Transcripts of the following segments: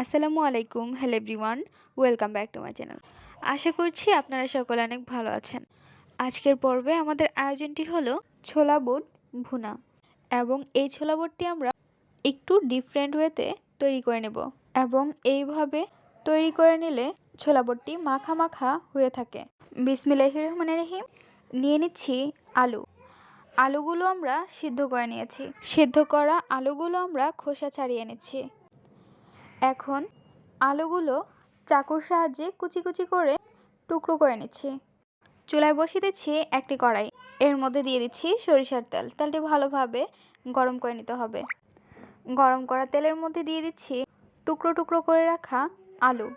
আসসালামু আলাইকুম hello everyone welcome back to my channel আশা করছি আপনারা সকলে অনেক ভালো আছেন। আজকের পর্বে আমাদের আয়োজনটি হলো ছোলা বুট ভুনা এবং এই ছোলা বুটটি আমরা একটু ডিফারেন্ট ওয়েতে তৈরি করে নেব এবং এইভাবে তৈরি করে নিলে ছোলা বুটটি মাখা মাখা হয়ে থাকে। বিসমিল্লাহ রহমান রহিম, নিয়ে নিচ্ছি আলু। আলুগুলো আমরা সিদ্ধ করে নিয়েছি। সিদ্ধ করা আলুগুলো আমরা খোসা ছাড়িয়ে নিচ্ছি। এখন আলুগুলো চাকুর সাহায্যে কুচি কুচি করে টুকরো করে নিচ্ছি। চুলায় বসিয়ে দিচ্ছি একটি কড়াই। এর মধ্যে দিয়ে দিচ্ছি সরিষার তেল। তেলটি ভালোভাবে গরম করে নিতে হবে। গরম করা তেলের মধ্যে দিয়ে দিচ্ছি টুকরো টুকরো করে রাখা আলু।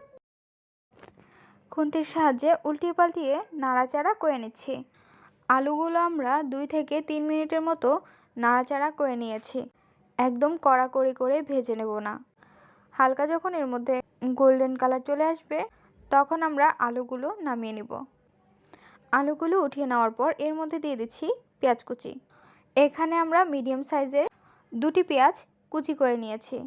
খুন্তির সাহায্যে উল্টিয়ে পাল্টিয়ে নাড়াচাড়া করে নিচ্ছি। আলুগুলো আমরা দুই থেকে তিন মিনিটের মতো নাড়াচাড়া করে নিয়েছি। একদম কড়াকড়ি করে ভেজে নেব না। হালকা যখন এর মধ্যে গোল্ডেন কালার চলে আসবে, তখন আমরা আলুগুলো নামিয়ে নিব। আলুগুলো উঠিয়ে নেওয়ার পর এর মধ্যে দিয়ে দিচ্ছি পেঁয়াজ কুচি। এখানে আমরা মিডিয়াম সাইজের দুটি পেঁয়াজ কুচি করে নিয়েছি।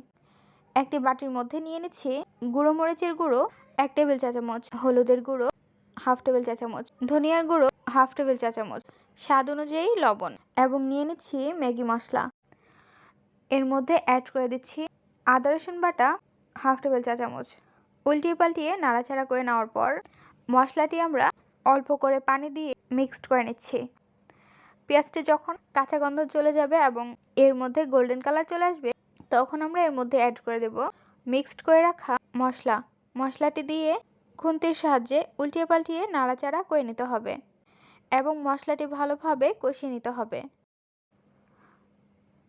একটি বাটির মধ্যে নিয়ে নিচ্ছি গুঁড়ো মরিচের গুঁড়ো, এক টেবিল চা চামচ হলুদের গুঁড়ো, হাফ টেবিল চা চামচ ধনিয়ার গুঁড়ো, হাফ টেবিল চা চামচ স্বাদ অনুযায়ী লবণ এবং নিয়ে নিচ্ছি ম্যাগি মশলা। এর মধ্যে অ্যাড করে দিচ্ছি আদা, রসুন বাটা, হাফ টেবিল চা চামচ। উল্টিয়ে পাল্টিয়ে নাড়াচাড়া করে নেওয়ার পর মশলাটি আমরা অল্প করে পানি দিয়ে মিক্সড করে নিচ্ছি। পেঁয়াজটি যখন কাঁচা গন্ধ চলে যাবে এবং এর মধ্যে গোল্ডেন কালার চলে আসবে, তখন আমরা এর মধ্যে অ্যাড করে দেব মিক্সড করে রাখা মশলা। মশলাটি দিয়ে খুন্তির সাহায্যে উল্টিয়ে পাল্টিয়ে নাড়াচাড়া করে নিতে হবে এবং মশলাটি ভালোভাবে কষিয়ে নিতে হবে।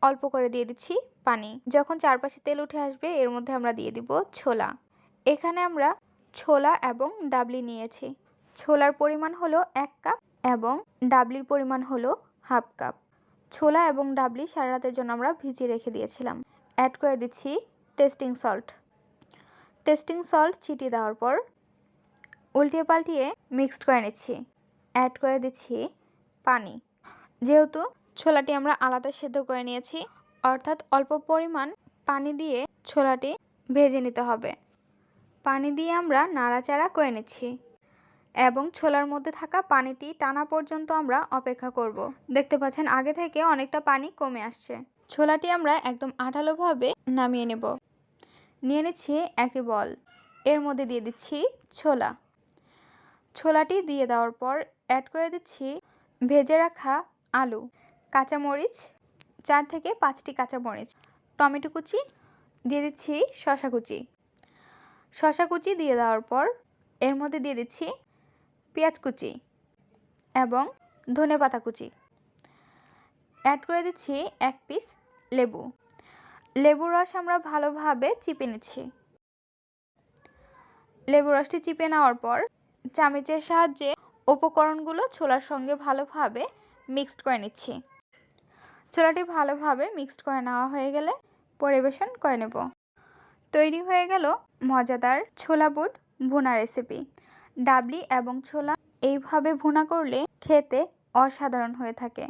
অল্প করে দিয়ে দিচ্ছি পানি। যখন চারপাশে তেল উঠে আসবে, এর মধ্যে আমরা দিয়ে দিব ছোলা। এখানে আমরা ছোলা এবং ডাবলি নিয়েছি। ছোলার পরিমাণ হলো এক কাপ এবং ডাবলির পরিমাণ হলো হাফ কাপ। ছোলা এবং ডাবলি সারা রাতের জন্য আমরা ভিজিয়ে রেখে দিয়েছিলাম। অ্যাড করে দিচ্ছি টেস্টিং সল্ট টেস্টিং সল্ট ছিটিয়ে দেওয়ার পর উল্টিয়ে পাল্টিয়ে মিক্সড করে নিচ্ছি। অ্যাড করে দিচ্ছি পানি। যেহেতু ছোলাটি আমরা আলাদা সেদ্ধ করে নিয়েছি। অর্থাৎ অল্প পরিমাণ পানি দিয়ে ছোলাটি ভেজে নিতে হবে। পানি দিয়ে আমরা নাড়াচাড়া করে নিচ্ছি এবং ছোলার মধ্যে থাকা পানিটি টানা পর্যন্ত আমরা অপেক্ষা করব। দেখতে পাচ্ছেন, আগে থেকে অনেকটা পানি কমে আসছে। ছোলাটি আমরা একদম আঠালোভাবে নামিয়ে নেব। নিয়ে নিচ্ছি একটি বল। এর মধ্যে দিয়ে দিচ্ছি ছোলা। ছোলাটি দিয়ে দেওয়ার পর অ্যাড করে দিচ্ছি ভেজে রাখা আলু। কাঁচামরিচ, চার থেকে পাঁচটি কাঁচামরিচ, টমেটো কুচি, দিয়ে দিচ্ছি শশা কুচি। শশা কুচি দিয়ে দেওয়ার পর এর মধ্যে দিয়ে দিচ্ছি পেঁয়াজ কুচি এবং ধনে পাতা কুচি। অ্যাড করে দিচ্ছি এক পিস লেবু। লেবু রস আমরা ভালোভাবে চিপে নিচ্ছি। লেবু রসটি চিপে নেওয়ার পর চামচের সাহায্যে উপকরণগুলো ছোলার সঙ্গে ভালোভাবে মিক্সড করে নিচ্ছি। ছোলাটি ভালোভাবে মিক্সড করে নেওয়া হয়ে গেলে পরিবেশন করে নেব। তৈরি হয়ে গেল মজাদার ছোলা বুট ভুনা রেসিপি ডাবলি এবং ছোলা এইভাবে ভুনা করলে খেতে অসাধারণ হয়ে থাকে।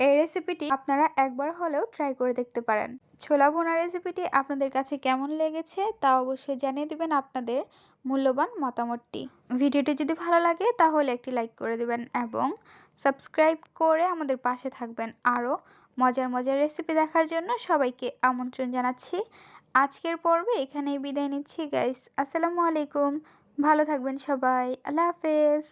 এই রেসিপিটি আপনারা একবার হলেও ট্রাই করে দেখতে পারেন। ছোলা ভুনা রেসিপিটি আপনাদের কাছে কেমন লেগেছে তা অবশ্যই জানিয়ে দেবেন আপনাদের মূল্যবান মতামতটি। ভিডিওটি যদি ভালো লাগে তাহলে একটি লাইক করে দেবেন এবং সাবস্ক্রাইব করে আমাদের পাশে থাকবেন। আরও মজার মজার রেসিপি দেখার জন্য সবাইকে আমন্ত্রণ জানাচ্ছি। আজকের পর্বে এখানেই বিদায় নিচ্ছি গাইস আসসালামু আলাইকুম। ভালো থাকবেন সবাই। আল্লাহ হাফেজ।